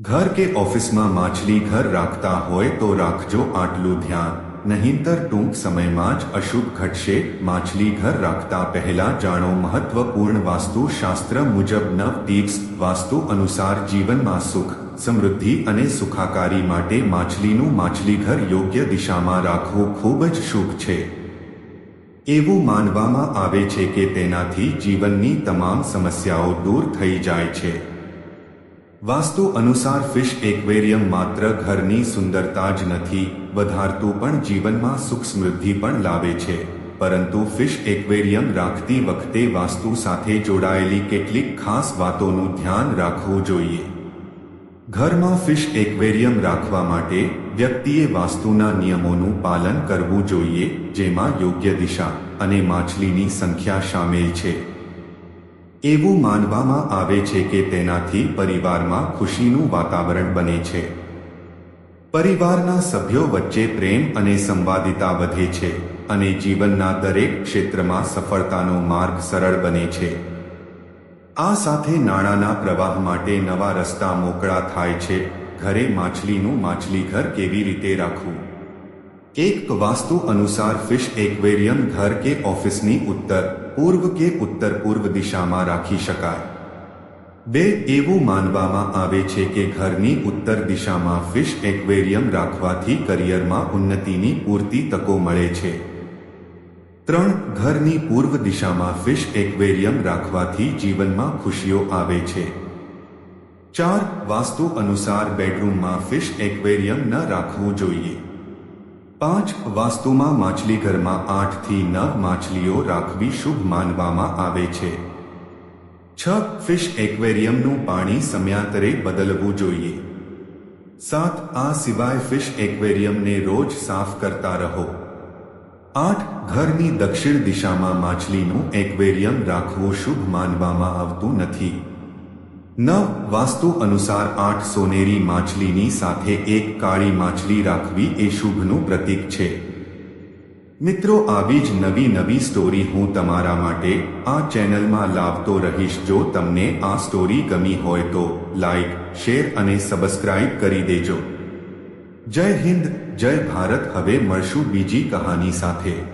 ઘર કે ઓફિસમાં માછલી ઘર રાખતા હોય તો રાખજો આટલું ધ્યાન. નહીંતર ટૂંક સમયમાં જ અશુભ ઘટશે. માછલી ઘર રાખતા પહેલા જાણો મહત્વપૂર્ણ વાસ્તુ શાસ્ત્ર મુજબ નવ ટીપ્સ વાસ્તુ અનુસાર જીવનમાં સુખ, સમૃદ્ધિ અને સુખાકારી માટે માછલીનું માછલી ઘર યોગ્ય દિશામાં રાખવું ખૂબ જ શુભ છે. એવું માનવામાં આવે છે કે તેનાથી જીવનની તમામ સમસ્યાઓ દૂર થઈ જાય છે. વાસ્તુ અનુસાર ફિશ એક્વેરિયમ માત્ર ઘરની સુંદરતા જ નથી, વધારતું પણ જીવનમાં સુખ સમૃદ્ધિ પણ લાવે છે. પરંતુ ફિશ એક્વેરિયમ રાખતી વખતે વાસ્તુ સાથે જોડાયેલી કેટલીક ખાસ વાતોનું ધ્યાન રાખવું જોઈએ. ઘરમાં ફિશ એક્વેરિયમ રાખવા માટે વ્યક્તિએ વાસ્તુના નિયમોનું પાલન કરવું જોઈએ, જેમાં યોગ્ય દિશા અને માછલીની સંખ્યા સામેલ છે. એવું માનવામાં આવે છે કે તેનાથી પરિવારમાં ખુશીનું વાતાવરણ બને છે. પરિવારના સભ્યો વચ્ચે પ્રેમ અને સંવાદિતા વધે છે અને જીવનના દરેક ક્ષેત્રમાં સફળતાનો માર્ગ સરળ બને છે. આ સાથે નાણાંના પ્રવાહ માટે નવા રસ્તા મોકળા થાય છે. ઘરે માછલીનું માછલીઘર કેવી રીતે રાખવું? એક વાસ્તુ અનુસાર ફિશ એક્વેરિયમ ઘર કે ઓફિસની ઉત્તર. પૂર્વ કે ઉત્તર પૂર્વ દિશામાં રાખી શકાય. બે એવું માનવામાં આવે છે કે ઘરની ઉત્તર દિશામાં ફિશ એક્વેરિયમ રાખવાથી કરિયરમાં ઉન્નતિની પૂરતી તકો મળે છે. ત્રણ, ઘરની પૂર્વ દિશામાં ફિશ એક્વેરિયમ રાખવાથી જીવનમાં ખુશીઓ આવે છે. ચાર, વાસ્તુ અનુસાર બેડરૂમમાં ફિશ એક્વેરિયમ ન રાખવું જોઈએ. પાંચ વાસ્તુમાં માછલી ઘરમાં આઠથી નવ માછલીઓ રાખવી શુભ માનવામાં આવે છે. છ ફિશ એક્વેરિયમનું પાણી સમયાંતરે બદલવું જોઈએ. સાત આ સિવાય ફિશ એક્વેરિયમને રોજ સાફ કરતા રહો. આઠ ઘરની દક્ષિણ દિશામાં માછલીનું એક્વેરિયમ રાખવું શુભ માનવામાં આવતું નથી. નવ વાસ્તુ અનુસાર આઠ સોનેરી માછલીની સાથે એક કાળી માછલી રાખવી એ શુભનું પ્રતીક છે. મિત્રો, આવી જ નવી નવી સ્ટોરી હું તમારા માટે આ ચેનલમાં લાવતો રહીશ. જો તમને આ સ્ટોરી ગમી હોય તો લાઈક શેર અને સબસ્ક્રાઇબ કરી દેજો. જય હિન્દ, જય ભારત. હવે મળશું બીજી કહાની સાથે.